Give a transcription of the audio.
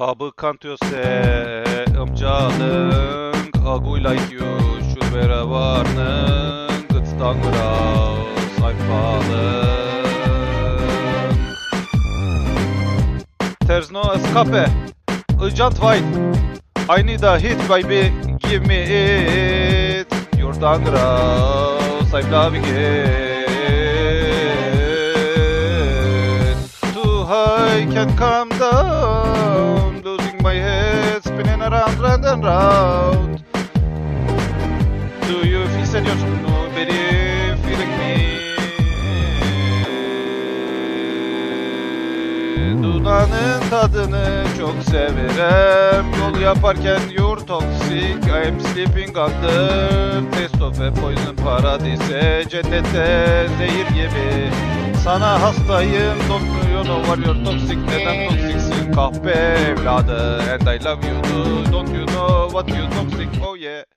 Babı kantiyose amcalın Aguyla you should vera varnın Gıtstan grau sayfalın There's no escape Agent White I need a hit baby Give me it You're done grau sayflaving it Too high can come down and round Do you hissediyorsun Nobody feeling me? Dudağının tadını çok severim. Yol yaparken you're toxic I'm sleeping under Taste of a poison paradise Cennette zehir gibi Sana hastayım Don't you know what you're toxic Neden toksiksin kahpe evladı And I love you too. Don't you know what you toxic? Oh yeah